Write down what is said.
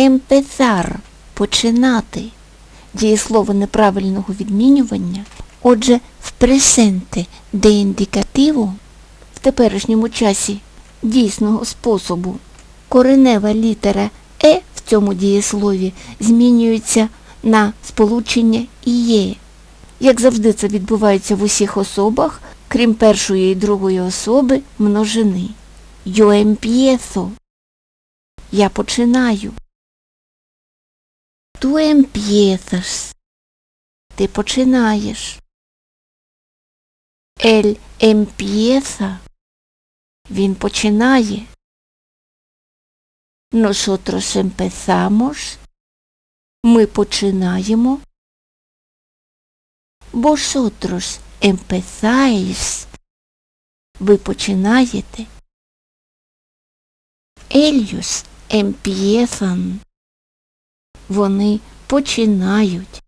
Empezar – починати. Дієслово неправильного відмінювання. Отже, в пресенте де індикативу в теперішньому часі дійсного способу коренева літера Е в цьому дієслові змінюється на сполучення «іє». Як завжди це відбувається в усіх особах, крім першої і другої особи множини. Yo. Я починаю. Tú empiezas. Ти починаєш. Él empieza. Він починає. Nosotros empezamos. Ми починаємо. Vosotros empezáis. Ви починаєте. Ellos empiezan. Вони починають.